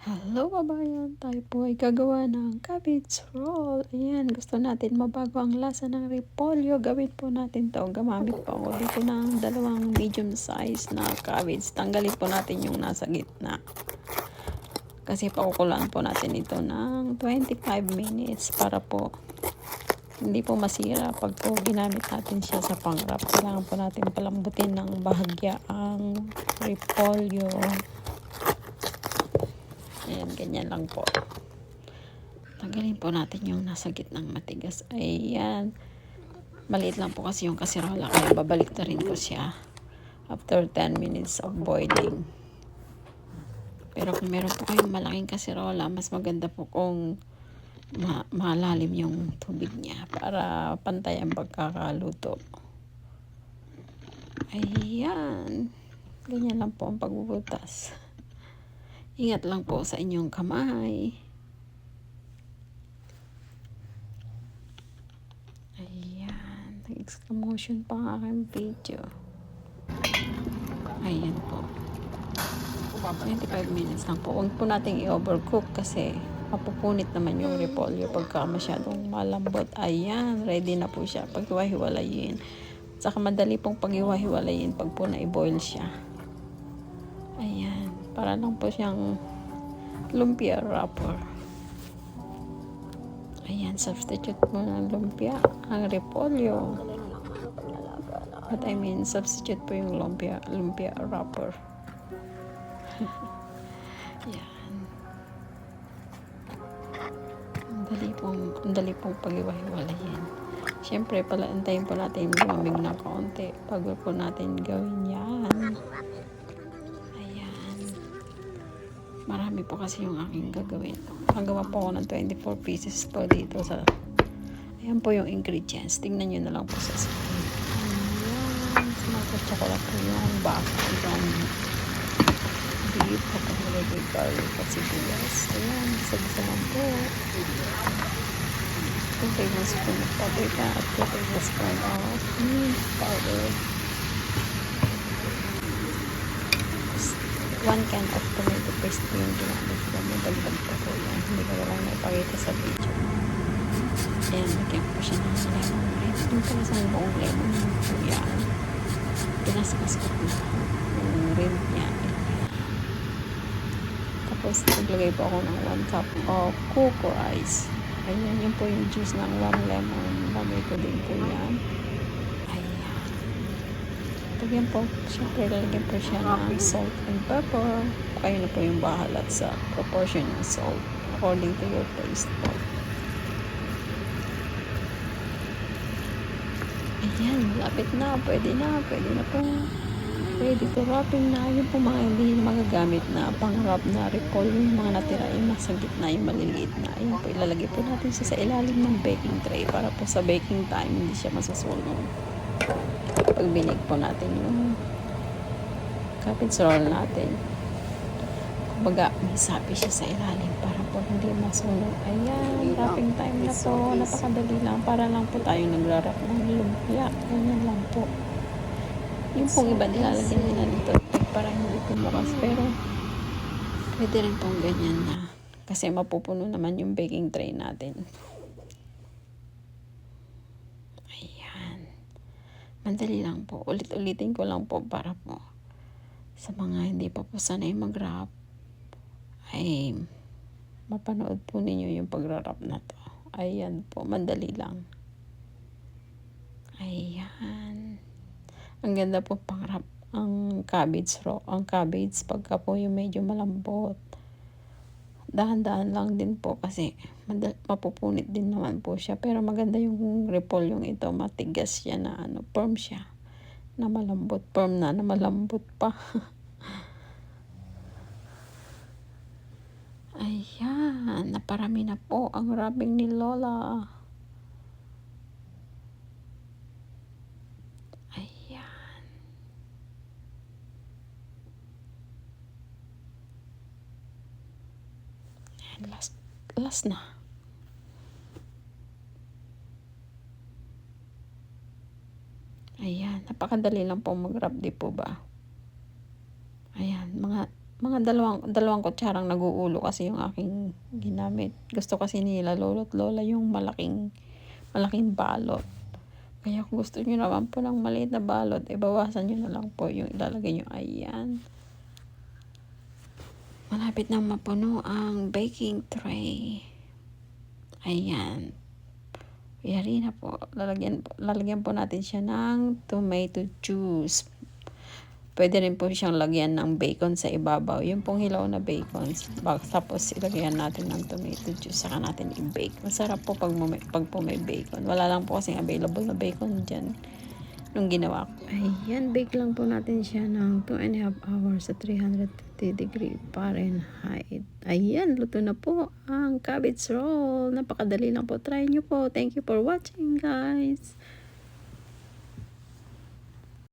Hello kabayan, tayo po ay gagawa ng cabbage roll. Ayan, gusto natin mabago ang lasa ng repolyo. Gawin po natin to. Gamamit po ako dito ng dalawang medium size na cabbage. Tanggalin po natin yung nasa gitna. Kasi pakukulaan po natin ito ng 25 minutes para po hindi po masira pag po ginamit natin siya sa pangrap. Kailangan po natin palambutin ng bahagya ang repolyo. Ayan, ganyan lang po. Tanggalin po natin yung nasa gitnang matigas. Ayan. Maliit lang po kasi yung kasirola. Kaya babalik na rin ko siya after 10 minutes of boiling. Pero kung meron po kayong malaking kasirola, mas maganda po kung ma malalim yung tubig niya para pantay ang pagkakaluto. Ayan. Ganyan lang po ang pagbubutas. Ingat lang po sa inyong kamay. Ayan. Nag-exclamation pa ang aking video. Ayan po. 25 minutes lang po. Huwag po nating i-overcook kasi mapupunit naman yung repolyo pagka masyadong malambot. Ayan, ready na po siya. Paghiwa-hiwalayin. Saka madali pong paghiwa-hiwalayin pag po na-boil siya. Ayan. Para lang po siyang lumpia wrapper. Ayan, substitute mo ng lumpia ang repolyo. But I mean, substitute po yung lumpia, lumpia wrapper. Yan. Ang dali pong, ang dali pong pag-iwahiwalayin. Siyempre, pala, antayin po natin lumamig na kaunti bago po natin gawin yan. Marami po kasi yung aking gagawin. Nagawa po ako ng 24 pieces po dito sa... Ayan po yung ingredients. Tingnan nyo na lang po sa screen. Ayan. Lang po yung background beef. Kapag nilagay garlic at sibuyas. Ayan. Isa-isa lang po. 2 tablespoon of paprika at 2 tablespoon of mint powder. 1 can of tomato paste po yung ginamit ko. May dagdag po yan. Hindi ko lang naipakita sa video. Ayan, lagyan ko siya ng lemon rice. Yung pala sa buong lemon yan. Pinaspas ko po yung rim niya. Tapos, naglagay po ako ng 1 cup of cocoa ice. Ayan, yun po yung juice ng 1 lemon. Lagay ko din po yan. Lagyan po, syempre lalagyan po siya ng salt and pepper. Kayo na po yung bahala sa proportion ng salt according to your taste po. Ayan, lapit na. Pwede na. Pwede na po. Ready to wrapping na. Yung po mga hindi magagamit na pang-wrap na recall yung mga natira yung nasa gitna yung maliliit na. Ayan po, ilalagay po natin siya sa ilalim ng baking tray para po sa baking time hindi siya masusunog. Pag binig po natin yung cabbage roll natin. Kumbaga, may sapi siya sa ilalim para po hindi masunog. Ayan, wrapping time na po. Napakadali lang. Para lang po tayo nagrarap ng lumpia. Ganyan lang po. Yung pong iba nilalagyan nila nito para hindi pumukas. Pero, pwede rin pong ganyan na. Kasi mapupuno naman yung baking tray natin. Ayan. Madali lang po. Ulit-ulitin ko lang po para po sa mga hindi pa po sanay mag-wrap ay mapanood po ninyo yung pagrarap na to. Ayan po, madali lang. Ayan. Ang ganda po pangrap ang cabbage raw. Ang cabbage pagka po yung medyo malambot. Dahan-dahan lang din po kasi mapupunit din naman po siya. Pero maganda yung repolyong ito. Matigas siya na ano, firm siya. Na malambot. Firm na, na malambot pa. Ayan, naparami na po ang wrapping ni Lola. Ayan. Ayan, last, na. Ayan, napakadali lang po mag-wrap, di po ba? Ayan, mga mga dalawang, dalawang kutsarang naguulo kasi yung aking ginamit. Gusto kasi nila lolo't lola yung malaking, malaking balot. Kaya kung gusto nyo naman po ng maliit na balot, eh bawasan nyo na lang po yung ilalagay nyo. Ayan. Malapit nang mapuno ang baking tray. Ayan. Yari na po. Lalagyan, lalagyan po natin siya ng tomato juice. Pwede rin po siyang lagyan ng bacon sa ibabaw. Yung pong hilaw na bacon. Tapos ilagyan natin ng tomato juice. Saka natin i-bake. Masarap po pag, pag po may bacon. Wala lang po kasing available na bacon dyan. Nung ginawa ko. Ayan, bake lang po natin siya ng 2 and a half hours sa 350 degree Fahrenheit. Ayan, luto na po ang cabbage roll. Napakadali lang po. Try nyo po. Thank you for watching, guys.